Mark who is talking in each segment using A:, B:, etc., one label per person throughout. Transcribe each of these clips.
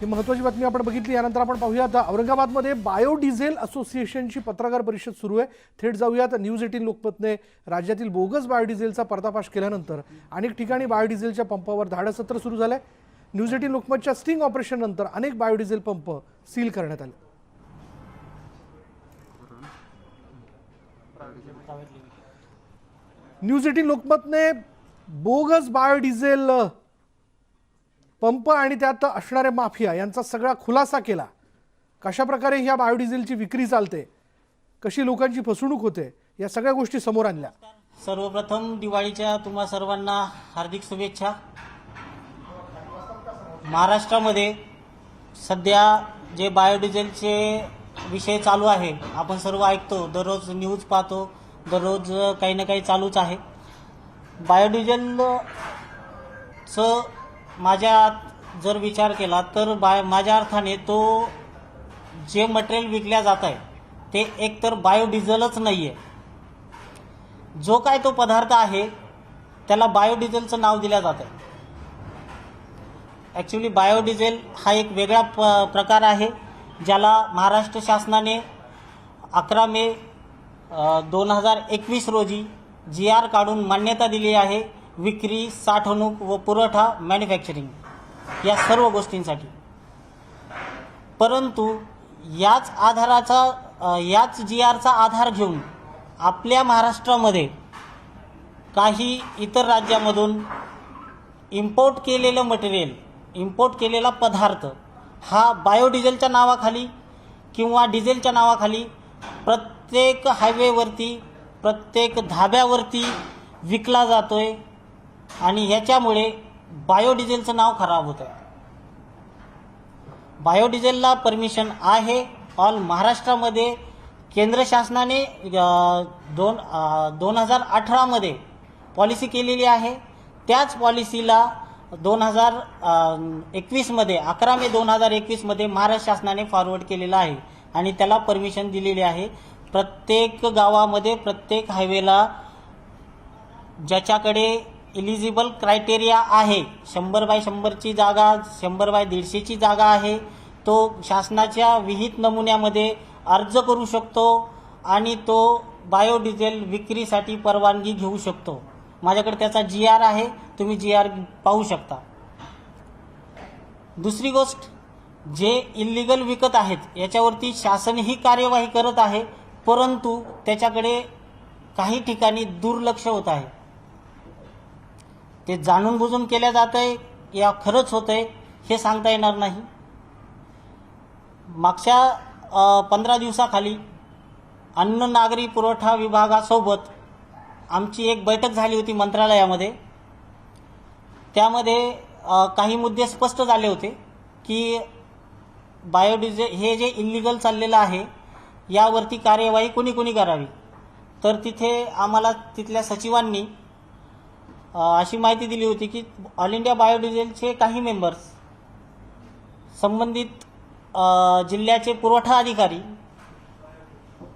A: ही महत्वाची बातमी आपण बघितली. यानंतर आपण पाहूयात औरंगाबादमध्ये बायोडिझेल असोसिएशनची पत्रकार परिषद सुरू आहे. थेट जाऊयात न्यूज एटीन लोकमतने राज्यातील बोगस बायोडिझेलचा पर्दाफाश केल्यानंतर अनेक ठिकाणी बायोडिझेलच्या पंपावर धाडसत्र सुरू झालंय. न्यूज एटीन लोकमतच्या स्टिंग ऑपरेशननंतर अनेक बायोडिझेल पंप सील करण्यात आले. न्यूज एटीन लोकमतने बोगस बायोडिझेल पंप आणि त्यात असणाऱ्या माफिया यांचा सगळा खुलासा केला. कशा प्रकारे ह्या बायोडिझेलची विक्री चालते कशी लोकांची फसवणूक होते या सगळ्या गोष्टी समोर आणल्या.
B: सर्वप्रथम दिवाळीच्या तुम्हा सर्वांना हार्दिक शुभेच्छा. महाराष्ट्रामध्ये सध्या जे बायोडिझेलचे विषय चालू आहे आपण सर्व ऐकतो दररोज न्यूज पाहतो दररोज काही ना काही चालूच आहे. बायोडिझेलचं माझ्या जर विचार केला तर बाय माझ्या अर्थाने तो जे मटेरियल विकल्या जात आहे ते एकतर बायोडिझेलच नाही आहे जो काय तो पदार्थ आहे त्याला बायोडिझेलचं नाव दिलं जातं ॲक्च्युली बायोडिझेल हा एक वेगळा प प्रकार आहे ज्याला महाराष्ट्र शासनाने अकरा मे दोन हजार एकवीस रोजी जी आर काढून मान्यता दिली आहे. विक्री साठवणूक व पुरवठा मॅन्युफॅक्चरिंग या सर्व गोष्टींसाठी. परंतु याच आधाराचा याच जी आरचा आधार घेऊन आपल्या महाराष्ट्रामध्ये काही इतर राज्यामधून इम्पोर्ट केलेलं मटेरियल इम्पोर्ट केलेला पदार्थ हा बायोडिझेलच्या नावाखाली किंवा डिझेलच्या नावाखाली प्रत्येक हायवेवरती प्रत्येक धाब्यावरती विकला जातो आहे आणि ह्याच्यामुळे बायोडिझेलचं नाव खराब होतं. बायोडिझेलला परमिशन आहे. ऑल महाराष्ट्रामध्ये केंद्र शासनाने दोन दोन हजार अठरामध्ये पॉलिसी केलेली आहे. त्याच पॉलिसीला दोन हजार एकवीसमध्ये अकरा मे दोन हजार एकवीसमध्ये महाराष्ट्र शासनाने फॉरवर्ड केलेला आहे आणि त्याला परमिशन दिलेली आहे. प्रत्येक गावामध्ये प्रत्येक हायवेला ज्याच्याकडे इलिजिबल क्रायटेरिया आहे. शंभर बाय शंभरची जागा शंभर बाय दीडशेची जागा आहे. तो शासनाच्या विहित नमुन्यामध्ये अर्ज करू शकतो आणि तो बायोडिझेल विक्रीसाठी परवानगी घेऊ शकतो. माझ्याकडे त्याचा जी आर आहे. तुम्ही जी आर पाहू शकता. दुसरी गोष्ट जे इल्लिगल विकत आहेत याच्यावरती शासनही कार्यवाही करत आहे परंतु त्याच्याकडे काही ठिकाणी दुर्लक्ष होत आहे. ते जाणून बुजून केल्या जात आहे या खरंच होत आहे हे सांगता येणार नाही. मागच्या पंधरा दिवसाखाली अन्न नागरी पुरवठा विभागासोबत आमची एक बैठक झाली होती मंत्रालयामध्ये. त्यामध्ये काही मुद्दे स्पष्ट झाले होते की बायोडिझे हे जे इलिगल चाललेलं आहे यावरती कार्यवाही कोणी कोणी करावी? तर तिथे आम्हाला तिथल्या सचिवांनी अशी माहिती दिली होती की ऑल इंडिया बायोडिझेलचे काही मेंबर्स संबंधित जिल्ह्याचे पुरवठा अधिकारी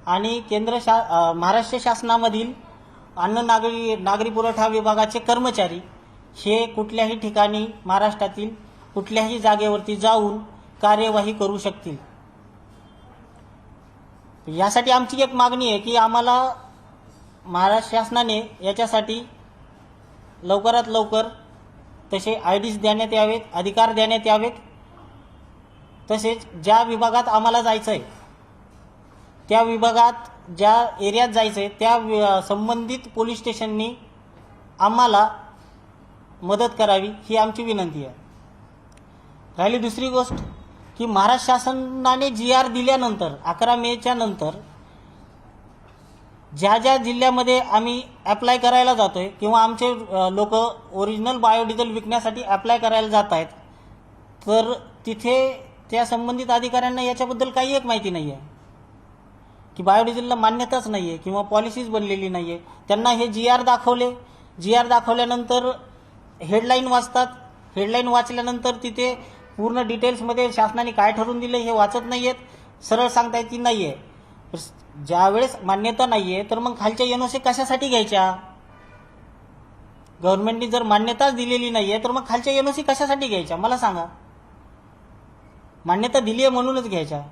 B: आणि केंद्र शा महाराष्ट्र शासनामधील अन्न नागरी नागरी पुरवठा विभागाचे कर्मचारी हे कुठल्याही ठिकाणी महाराष्ट्रातील कुठल्याही जागेवरती जाऊन कार्यवाही करू शकतील. यासाठी आमची एक मागणी आहे की आम्हाला महाराष्ट्र शासनाने याच्यासाठी लवकरात लवकर तसे आय डीज देण्यात यावेत अधिकार देण्यात यावेत. तसेच ज्या विभागात आम्हाला जायचं आहे त्या विभागात ज्या एरियात जायचं आहे त्या संबंधित पोलीस स्टेशननी आम्हाला मदत करावी ही आमची विनंती आहे. राहिली दुसरी गोष्ट की महाराष्ट्र शासनाने जी आर दिल्यानंतर अकरा मेच्या नंतर ज्या ज्या जिल्ह्यामध्ये आम्ही ॲप्लाय करायला जातो आहे किंवा आमचे लोक ओरिजिनल बायोडिझेल विकण्यासाठी ॲप्लाय करायला जात आहेत तर तिथे त्या संबंधित अधिकाऱ्यांना याच्याबद्दल काही एक माहिती नाही आहे की बायोडिझेलला मान्यताच नाही आहे किंवा पॉलिसीच बनलेली नाही आहे त्यांना हे जी आर दाखवले. जी आर दाखवल्यानंतर हेडलाईन वाचतात. हेडलाईन वाचल्यानंतर तिथे पूर्ण डिटेल्समध्ये शासनाने काय ठरवून दिलं हे वाचत नाही आहेत सरळ सांगता येत की नाही आहे ज्यावेळेस मान्यता नाही आहे तर मग खालच्या एनओसी कशासाठी घ्यायच्या? गव्हर्नमेंटनी जर मान्यताच दिलेली नाही आहे तर मग खालच्या एनओसी कशासाठी घ्यायच्या? मला सांगा. मान्यता दिली आहे म्हणूनच घ्यायच्या.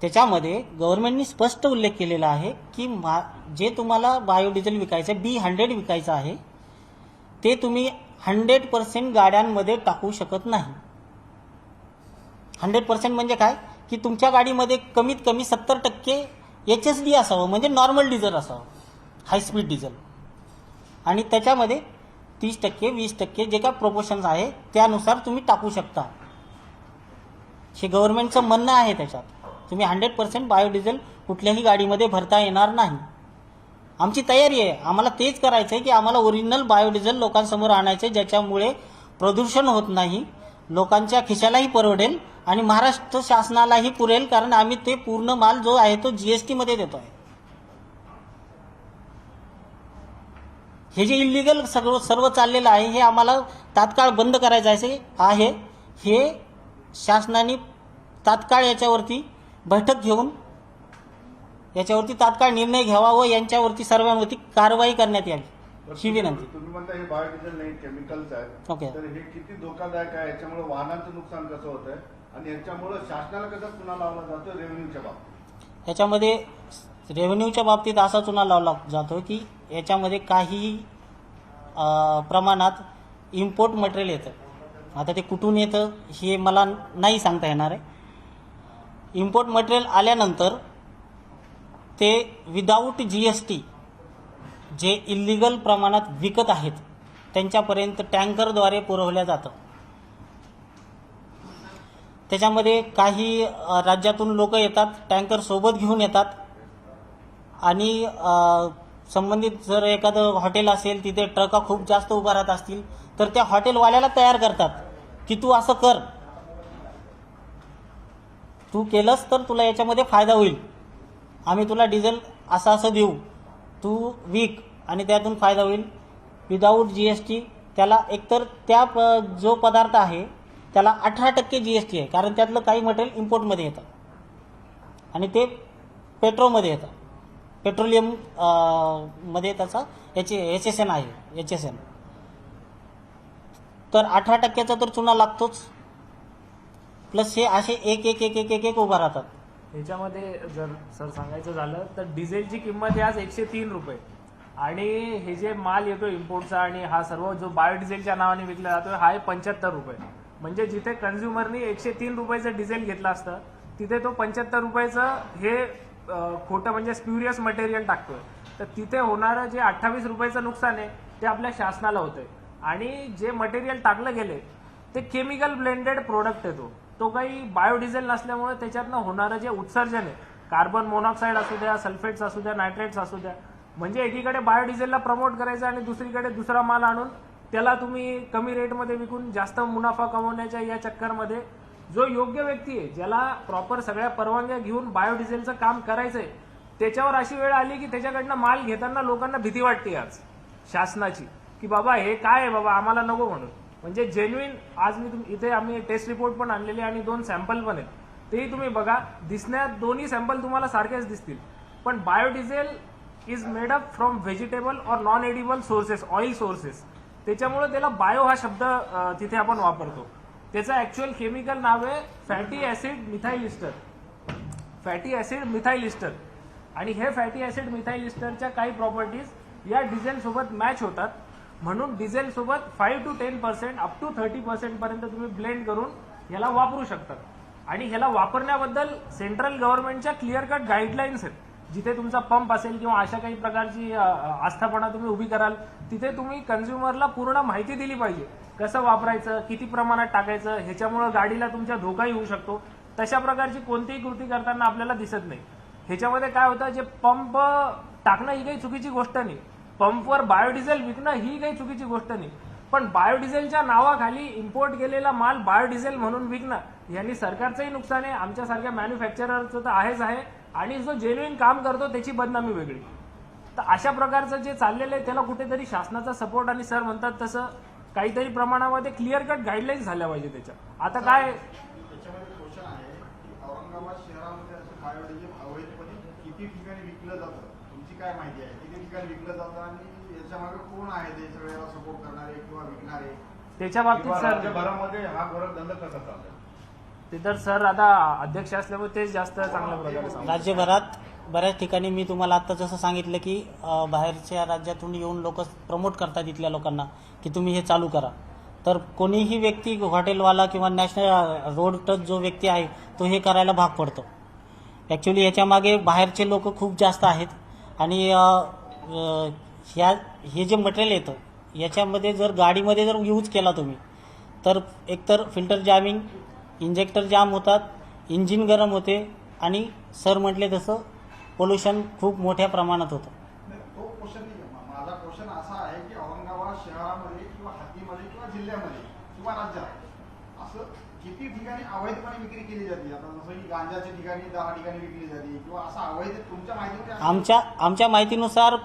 B: त्याच्यामध्ये गव्हर्नमेंटनी स्पष्ट उल्लेख केलेला आहे की मा जे तुम्हाला बायोडिझेल विकायचं बी हंड्रेड विकायचं आहे ते तुम्ही हंड्रेड पर्सेंट गाड्यांमध्ये टाकू शकत नाही. हंड्रेड पर्सेंट म्हणजे काय? की तुमच्या गाडीमध्ये कमीत कमी सत्तर टक्के एच एस डी असावं म्हणजे नॉर्मल डिझेल असावं हायस्पीड डिझेल. आणि त्याच्यामध्ये तीस टक्के वीस टक्के जे काय प्रोपोशन्स आहे त्यानुसार तुम्ही टाकू शकता. हे गव्हर्नमेंटचं म्हणणं आहे त्याच्यात. तुम्ही हंड्रेड पर्सेंट बायोडिझेल कुठल्याही गाडीमध्ये भरता येणार नाही. आमची तयारी आहे. आम्हाला तेच करायचं आहे की आम्हाला ओरिजिनल बायोडिझेल लोकांसमोर आणायचं आहे ज्याच्यामुळे प्रदूषण होत नाही लोकांच्या खिशालाही परवडेल आणि महाराष्ट्र शासनालाही पुरेल कारण आम्ही ते पूर्ण माल जो आहे तो जीएसटी मध्ये देतो आहे हे जे इलिगल सर्व सर्व चाललेलं आहे हे आम्हाला तात्काळ बंद करायचं आहे. आहे हे शासनाने तात्काळ याच्यावरती बैठक घेऊन याच्यावरती तात्काळ निर्णय घ्यावा व यांच्यावरती सर्वांवरती कारवाई करण्यात यावी. ही विनंती.
C: तुम्ही म्हणता हे बायोडिझेल नाही केमिकल्स आहेत. तर हे किती धोकादायक आहे? याच्यामुळे वाहनांचं नुकसान कसं होत आहे आणि याच्यामुळे शासनाला कसा चुना लावला जातो रेव्हेन्यूच्या बाबतीत?
B: याच्यामध्ये रेव्हेन्यूच्या बाबतीत असा चुना लावला जातो की याच्यामध्ये काही प्रमाणात इम्पोर्ट मटेरियल येतं. आता ते कुठून येतं हे मला नाही सांगता येणार आहे. इम्पोर्ट मटेरियल आल्यानंतर ते विदाऊट जी एस टी जे इलिगल प्रमाणात विकत आहेत त्यांच्यापर्यंत टँकरद्वारे पुरवल्या जातं. त्याच्यामध्ये काही राज्यातून लोक येतात टँकर सोबत घेऊन येतात. आणि संबंधित जर एखादं हॉटेल असेल तिथे ट्रका खूप जास्त उभा राहत असतील तर त्या हॉटेलवाल्याला तयार करतात की तू असं कर. तू केलंस तर तुला याच्यामध्ये फायदा होईल. आम्ही तुला डिझेल असं असं देऊ. तू विक आणि त्यातून फायदा होईल. विदाऊट जी एस टी त्याला एकतर त्या प जो पदार्थ आहे त्याला अठरा टक्के जी एस टी आहे कारण त्यातलं काही मटेरियल इम्पोर्टमध्ये येतं. आणि ते पेट्रोलमध्ये येतं. पेट्रोलियममध्ये त्याचा एच एच एस एन आहे एच एस एन तर अठरा टक्क्याचा तर चुना लागतोच. प्लस हे असे एक एक एक एक एक एक उभा राहतात.
D: ह्याच्यामध्ये जर सर सांगायचं झालं तर डिझेलची किंमत आहे आज एकशे तीन रुपये. आणि हे जे माल येतो इम्पोर्टचा आणि हा सर्व जो बायोडिझेलच्या नावाने विकला जातो हा आहे पंच्याहत्तर रुपये. म्हणजे जिथे कन्झ्युमरनी एकशे तीन रुपयाचं डिझेल घेतलं असतं तिथे तो पंच्याहत्तर रुपयाचं हे खोटं म्हणजे स्प्युरियस मटेरियल टाकतोय. तर तिथे होणारं जे अठ्ठावीस रुपयाचं नुकसान आहे ते आपल्या शासनाला होतंय. आणि जे मटेरियल टाकलं गेले ते केमिकल ब्लेंडेड प्रोडक्ट येतो तो. काही बायोडिझेल नसल्यामुळे त्याच्यातनं होणारं जे उत्सर्जन आहे कार्बन मोनॉक्साईड असू द्या सल्फेट्स असू द्या नायट्रेट्स असू द्या म्हणजे एकीकडे बायोडिझेलला प्रमोट करायचं आणि दुसरीकडे दुसरा माल आणून त्याला तुम्ही कमी रेटमध्ये विकून जास्त मुनाफा कमवण्याच्या या चक्करमध्ये जो योग्य व्यक्ती आहे ज्याला प्रॉपर सगळ्या परवानग्या घेऊन बायोडिझेलचं काम करायचंय त्याच्यावर अशी वेळ आली की त्याच्याकडनं माल घेताना लोकांना भीती वाटते आज शासनाची. की बाबा हे काय आहे बाबा आम्हाला नको म्हणून. म्हणजे जेन्युईन आज मी तुम- इथे आम्ही टेस्ट रिपोर्ट पण आणलेले आणि दोन सॅम्पल पण आहेत. तेही तुम्ही बघा दिसण्यात दोन्ही सॅम्पल तुम्हाला सारखेच दिसतील. पण biodiesel is made up from vegetable or non edible sources oil sources त्याच्यामुळे त्याला बायो हा शब्द तिथे आपण वापरतो. त्याचं ऍक्च्युअल केमिकल नाव आहे fatty acid methyl ester fatty acid methyl ester आणि हे फॅटी ऍसिड मिथाईलिस्टरच्या काही प्रॉपर्टीज या डिझेल सोबत मॅच होतात. म्हणून डिझेल सोबत five to ten percent up to thirty percent पर्यंत तुम्ही ब्लेंड करून ह्याला वापरू शकतात आणि ह्याला वापरण्याबद्दल सेंट्रल गव्हर्नमेंटच्या क्लिअर कट गाईडलाईन्स आहेत. जिथे तुमचा पंप असेल किंवा अशा काही प्रकारची आस्थापना तुम्ही उभी कराल तिथे तुम्ही कन्झ्युमरला पूर्ण माहिती दिली पाहिजे. कसं वापरायचं किती प्रमाणात टाकायचं ह्याच्यामुळे गाडीला तुमच्या धोकाही होऊ शकतो. तशा प्रकारची कोणतीही कृती करताना आपल्याला दिसत नाही. ह्याच्यामध्ये काय होतं जे पंप टाकणं ही काही चुकीची गोष्ट नाही. पंपवर बायोडिझेल विकणं ही काही चुकीची गोष्ट नाही. पण बायोडिझेलच्या नावाखाली इम्पोर्ट केलेला माल बायोडिझेल म्हणून विकणं यांनी सरकारचंही नुकसान आहे. आमच्यासारख्या मॅन्युफॅक्चररचं तर आहेच आहे. आणि जो जेन्युइन काम करतो त्याची बदनामी वेगळी. तर अशा प्रकारचं जे चाललेलं आहे त्याला कुठेतरी शासनाचा सपोर्ट आणि सर म्हणतात तसं काहीतरी प्रमाणामध्ये क्लिअर कट गाईडलाईन्स झाल्या पाहिजे त्याच्या. आता काय?
E: त्याच्यामध्ये क्वेश्चन आहे की औरंगाबाद शहरामध्ये असं बायोडिझेल अवैधपणे किती ठिकाणी विकलं जातं? तुमची काय माहिती आहे? किती ठिकाणी विकलं जातं आणि याच्यामागे कोण आहे ते सगळ्याला सपोर्ट करणारे किंवा विकणारे?
D: त्याच्या बाबतीत सर
C: राज्यभरामध्ये हा गोरखधंदा कसा चाललाय
D: ते तर सर आता अध्यक्ष असल्यामुळे तेच जास्त चांगल्या प्रकारे सांगतात.
B: राज्यभरात बऱ्याच ठिकाणी मी तुम्हाला आता जसं सांगितलं की अ, बाहेरच्या राज्यातून येऊन लोक प्रमोट करतात इथल्या लोकांना की तुम्ही हे चालू करा तर कोणीही व्यक्ती हॉटेलवाला किंवा नॅशनल रोड टच जो व्यक्ती आहे तो हे करायला भाग पडतो ॲक्च्युली याच्यामागे बाहेरचे लोक खूप जास्त आहेत आणि अ, अ, ह्या हे जे मटेरियल येतं याच्यामध्ये जर गाडीमध्ये जर यूज केला तुम्ही तर एकतर फिल्टर जॅमिंग इंजेक्टर जाम होतात इंजिन गरम होते आणि सर म्हटले तसं पोल्युशन खूप मोठ्या प्रमाणात होतं.
E: नाही, तो क्वेश्चन नाही मा- माझा क्वेश्चन असा आहे की औरंगाबाद शहरामध्ये किंवा हद्दीमध्ये किंवा जिल्ह्यामध्ये किंवा राज्यात असं किती ठिकाणी अवैधपणे विक्री केली जाते? आता जसं की गांजाच्या ठिकाणी दहा ठिकाणी विकली जाते किंवा असं अवैध तुमच्या माहितीमध्ये असं-
B: आमच्या आमच्या माहितीनुसार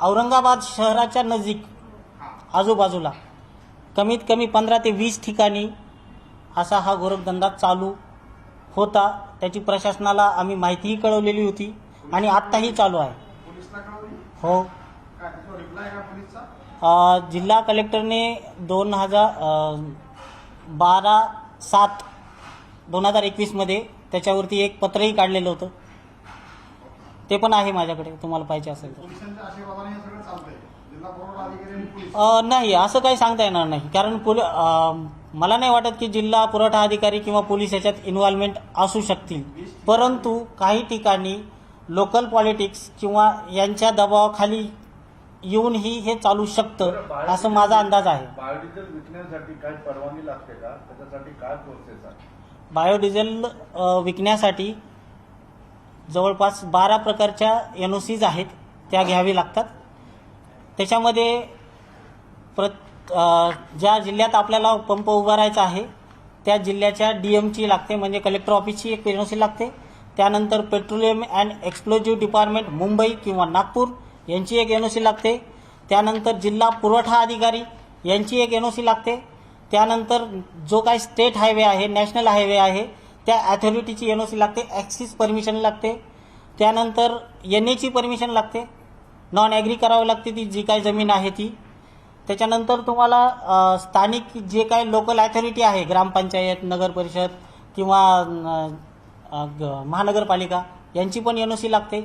B: औरंगाबाद शहराच्या नजीक आजूबाजूला कमीत कमी पंधरा ते वीस ठिकाणी असा हा गोरखधंदा चालू होता. त्याची प्रशासनाला आम्ही माहितीही कळवलेली होती आणि आत्ताही चालू आहे. हो. जिल्हा कलेक्टरने दोन हजार बारा सात दोन हजार एकवीसमध्ये त्याच्यावरती एक पत्रही काढलेलं होतं. ते पण आहे माझ्याकडे तुम्हाला पाहिजे असेल तर.
E: हे
B: नाही असं काही सांगता येणार नाही. कारण पोल मला नाही वाटत की जिल्हा पुरवठा अधिकारी किंवा पोलीस याच्यात इन्व्हॉल्वमेंट असू शकतील. परंतु काही ठिकाणी लोकल पॉलिटिक्स किंवा यांच्या दबावाखाली येऊनही हे चालू शकतं असं माझा अंदाज आहे.
C: बायोडिझेल विकण्यासाठी काय परवानगी लागते का? त्याच्यासाठी काय प्रोसेस आहे?
B: बायोडिझेल विकण्यासाठी जवळपास बारा प्रकारच्या एन ओ सीज आहेत त्या घ्यावी लागतात. त्याच्यामध्ये प्रत अ, ज्या जिल्ह्यात आपल्याला पंप उभारायचा आहे त्या जिल्ह्याच्या डी एमची लागते म्हणजे कलेक्टर ऑफिसची एक एन ओ सी लागते. त्यानंतर petroleum and explosive department Mumbai किंवा नागपूर यांची एक एन ओ सी लागते. त्यानंतर जिल्हा पुरवठा अधिकारी यांची एक एन ओ सी लागते. त्यानंतर जो काही स्टेट हायवे आहे नॅशनल हायवे आहे त्या ॲथॉरिटीची एन ओ सी लागते. ॲक्सिस परमिशन लागते. त्यानंतर एन एची परमिशन लागते. नॉन ॲग्री करावी लागते ती जी काही जमीन आहे ती. त्याच्यानंतर तुम्हाला स्थानिक जे काही लोकल ॲथॉरिटी आहे ग्रामपंचायत नगर परिषद किंवा ग- महानगरपालिका यांची पण एन ओ सी लागते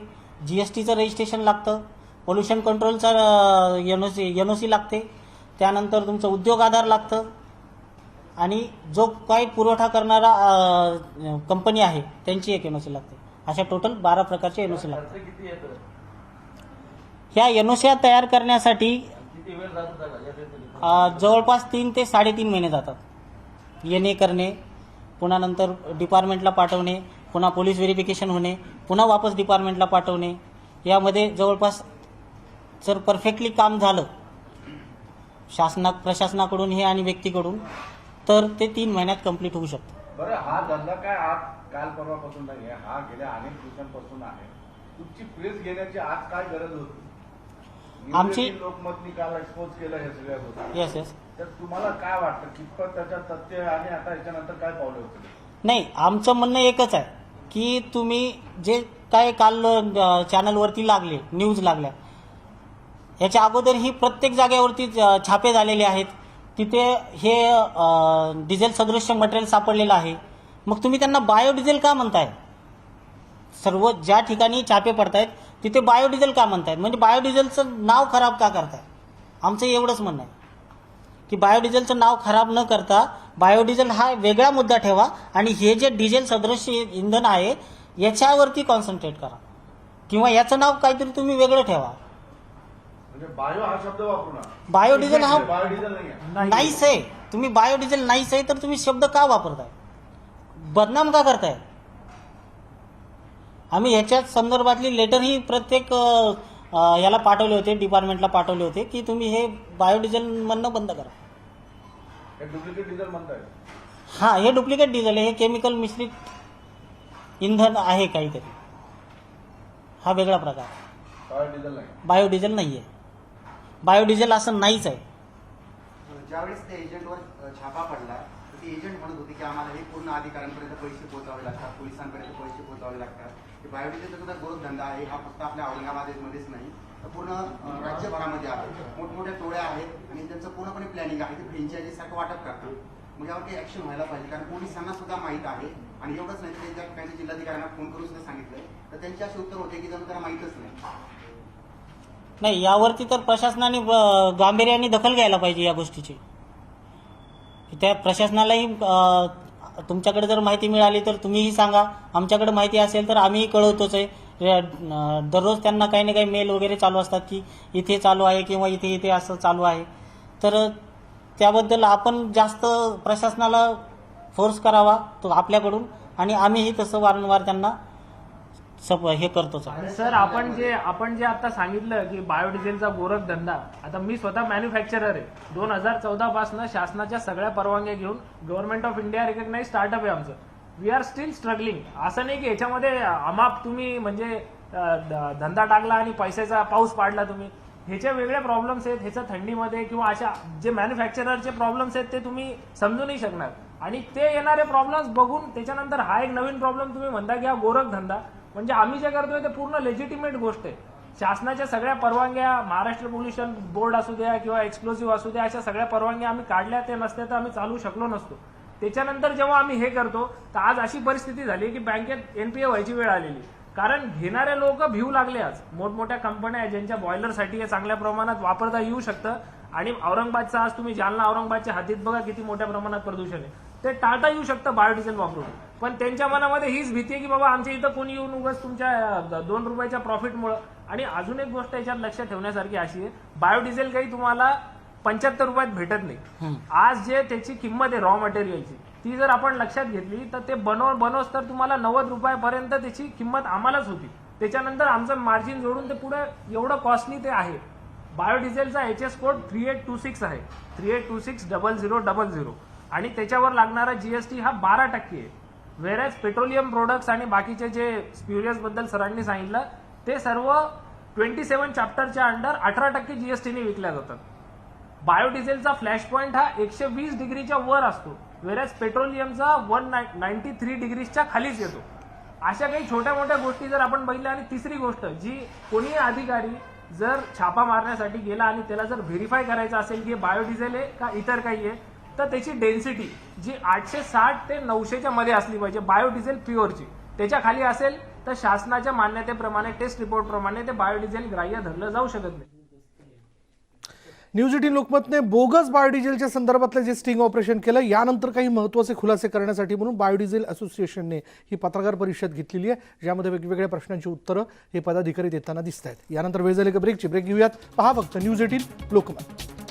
B: जी एस टीचं रजिस्ट्रेशन लागतं. Pollution कंट्रोलचं N O C N O C लागते. त्यानंतर तुमचं उद्योग आधार लागतं. आणि जो काही पुरवठा करणारा कंपनी आहे त्यांची एक एन ओ सी लागते. अशा टोटल बारा प्रकारचे एन ओ सी लागतात. ह्या एन ओ सी तयार करण्यासाठी अ, जवळपास तीन ते साडेतीन महिने जातात. येणे करणे पुन्हा नंतर डिपार्टमेंटला पाठवणे पुन्हा पोलीस व्हेरिफिकेशन होणे पुन्हा वापस डिपार्टमेंटला पाठवणे. यामध्ये जवळपास जर परफेक्टली काम झालं शासना प्रशासनाकडून हे आणि व्यक्तीकडून तर ते तीन महिन्यात कंप्लीट होऊ शकतं.
C: बरं हा धंदा काय आज काल परवापासून नाही आहे हा गेल्या अनेक दिवसांपासून आहे. तुमची प्रेस घेण्याची आज काय गरज होती?
B: आमची-
C: न्यूजची लोकमतनी काल एक्सपोज केलं हे सगळ्या गोष्टी.
B: येस येस
C: तर तुम्हाला काय वाटतं कितपत त्याच्यात तथ्य आणि आता याच्यानंतर काय पावलं होतं
B: नाही आमचं म्हणणं एकच आहे की तुम्ही जे काय काल अ, चॅनलवरती लागले न्यूज लागल्या ह्याच्या अगोदर ही प्रत्येक जागेवरती अ, छापे झालेले आहेत. तिथे हे अ, डिझेल सदृश्य मटेरियल सापडलेलं आहे. मग तुम्ही त्यांना बायोडिझेल का म्हणताय? सर्व ज्या ठिकाणी छापे पडतायत तिथे बायोडिझेल का म्हणतायत? म्हणजे बायोडिझेलचं नाव खराब का करताय आमचं एवढंच म्हणणं आहे. की बायोडिझेलचं नाव खराब न करता बायोडिझेल हा वेगळा मुद्दा ठेवा आणि हे जे डिझेल सदृश्य इंधन आहे याच्यावरती कॉन्सन्ट्रेट करा. किंवा याचं नाव काहीतरी तुम्ही वेगळं ठेवा.
C: म्हणजे बायो हा शब्द वापरू नका.
B: बायोडिझेल हा
C: बायोडिझेल नाही. आहे
B: नाहीच आहे. तुम्ही बायोडिझेल नाहीच आहे तर तुम्ही शब्द का वापरताय? बदनाम का करताय? आम्ही ह्याच्याच संदर्भातली लेटरही प्रत्येक याला पाठवले होते डिपार्टमेंटला पाठवले होते की तुम्ही हे बायोडिझेल म्हणणं बंद करा.
C: हे डुप्लिकेट डिझेल म्हणताय
B: हां हे डुप्लिकेट डिझेल आहे हे केमिकल मिश्रित इंधन आहे काहीतरी. हा वेगळा प्रकार. आहे.
C: बायोडिझेल नाही.
B: बायोडिझेल नाही आहे बायोडिझेल असं नाहीच आहे.
F: ज्यावेळेस त्या एजंटवर छापा पडला तर ते एजंट म्हणत होते की आम्हाला हे पूर्ण अधिकाऱ्यांपर्यंत पैसे पोहोचावे लागतात पोलिसांपर्यंत पैसे पोहोचावे लागतात. हे बायोडिझेलचा सुद्धा ग्रोथ धंदा आहे हा फक्त आपल्या औरंगाबादमध्येच नाही तर पूर्ण राज्यभरामध्ये आहे. मोठमोठ्या टोळ्या आहेत आणि त्यांचं पूर्णपणे प्लॅनिंग आहे ते फ्रेंचायझी सारखं वाटप करतात. मग यावर काही ऍक्शन व्हायला पाहिजे कारण पोलिसांना सुद्धा माहीत आहे आणि एवढंच नाही त्यांच्या काही जिल्हाधिकाऱ्यांना फोन करून सुद्धा सांगितलंय तर त्यांचे असे उत्तर होते की जणू त्यांना माहीतच नाही.
B: नाही यावरती तर प्रशासनाने ब- गांभीर्याने दखल घ्यायला पाहिजे या गोष्टीची. त्या प्रशासनालाही तुमच्याकडे जर माहिती मिळाली तर तुम्हीही सांगा. आमच्याकडे माहिती असेल तर आम्हीही कळवतोच आहे. दररोज त्यांना काही ना काही मेल वगैरे चालू असतात की इथे चालू आहे किंवा इथे इथे असं चालू आहे. तर त्याबद्दल आपण जास्त प्रशासनाला फोर्स करावा तो आपल्याकडून आणि आम्हीही तसं वारंवार त्यांना हे करतोच
D: आणि सर आपण जे आपण जे आता सांगितलं की बायोडिझेलचा गोरख धंदा आता मी स्वतः मॅन्युफॅक्चरर आहे. दोन हजार चौदा पासून शासनाच्या सगळ्या परवानग्या घेऊन government of India recognise startup आहे आमचं. वी आर स्टील स्ट्रगलिंग असं नाही की याच्यामध्ये अमाप तुम्ही म्हणजे धंदा टाकला आणि पैशाचा पाऊस पाडला तुम्ही. ह्याचे वेगळे प्रॉब्लेम्स आहेत ह्याच्या थंडीमध्ये किंवा अशा जे मॅन्युफॅक्चररचे प्रॉब्लेम्स आहेत ते तुम्ही समजू नाही शकणार. आणि ते येणारे प्रॉब्लेम्स बघून त्याच्यानंतर हा एक नवीन प्रॉब्लेम तुम्ही म्हणता की हा गोरख धंदा. म्हणजे आम्ही जे करतोय ते पूर्ण लेजिटिमेट गोष्ट आहे. शासनाच्या सगळ्या परवानग्या महाराष्ट्र पोल्युशन बोर्ड असू द्या किंवा एक्सक्लुसिव्ह असू द्या अशा सगळ्या परवानग्या आम्ही काढल्या ते नसत्या तर आम्ही चालू शकलो नसतो. त्याच्यानंतर जेव्हा आम्ही हे करतो तर आज अशी परिस्थिती झाली की बँकेत एनपीए व्हायची वेळ आलेली. कारण घेणारे लोक भिवू लागले आज. मोठमोठ्या कंपन्या आहेत ज्यांच्या बॉयलरसाठी हे चांगल्या प्रमाणात वापरता येऊ शकतं. आणि औरंगाबादचा आज तुम्ही जालना औरंगाबादच्या हातीत बघा किती मोठ्या प्रमाणात प्रदूषण आहे. ते टाळता येऊ शकतं बायोडिझेल वापरून. पण त्यांच्या मनामध्ये हीच भीती आहे की बाबा आमच्या इथं कोणी येऊन उगाच तुमच्या दोन रुपयाच्या प्रॉफिटमुळं. आणि अजून एक गोष्ट याच्यात लक्षात ठेवण्यासारखी अशी आहे. बायोडिझेल काही तुम्हाला पंच्याहत्तर रुपयात भेटत नाही. आज जे त्याची किंमत आहे रॉ मटेरियलची ती जर आपण लक्षात घेतली तर ते बनव बनवस तर तुम्हाला नव्वद रुपयापर्यंत त्याची किंमत आम्हालाच होती. त्याच्यानंतर आमचं मार्जिन जोडून ते पुढे एवढं कॉस्टली ते आहे. बायोडिझेलचा H S code three eight two six आहे. Three eight two six double zero double zero आणि त्याच्यावर लागणारा जीएसटी हा बारा टक्के आहे. वेरॅज पेट्रोलियम प्रोडक्ट्स आणि बाकीचे जे स्प्युरियसबद्दल सरांनी सांगितलं ते सर्व ट्वेंटी सेव्हन चॅप्टरच्या अंडर अठरा टक्के जीएसटीने विकल्या जातात. बायोडिझेलचा फ्लॅश पॉईंट हा एकशे वीस डिग्रीच्या वर असतो. वेरॅज पेट्रोलियमचा वन नाईन्टी थ्री डिग्रीजच्या खालीच येतो. अशा काही छोट्या मोठ्या गोष्टी जर आपण बघितल्या आणि तिसरी गोष्ट जी कोणी अधिकारी जर छापा मारण्यासाठी गेला आणि त्याला जर व्हेरीफाय करायचं असेल की बायोडिझेल आहे का इतर काही आहे तर त्याची डेन्सिटी जी आठशे साठ ते नऊशेच्या मध्ये असली पाहिजे बायोडिझेल प्युअरची त्याच्याखाली असेल तर शासनाच्या मान्यतेप्रमाणे टेस्ट रिपोर्ट प्रमाणे ते बायोडिझेल ग्राह्य धरलं जाऊ शकत नाही.
A: न्यूज एटीन लोकमतने बोगस बायोडिझेलच्या संदर्भातलं जे स्टिंग ऑपरेशन केलं यानंतर काही महत्त्वाचे खुलासे करण्यासाठी म्हणून बायोडिझेल असोसिएशनने ही पत्रकार परिषद घेतलेली आहे ज्यामध्ये वेगवेगळ्या प्रश्नांची उत्तरं हे पदाधिकारी देताना दिसत आहेत यानंतर वेळ झाली का ब्रेकची ब्रेक घेऊयात. पहा फक्त न्यूज एटीन लोकमत.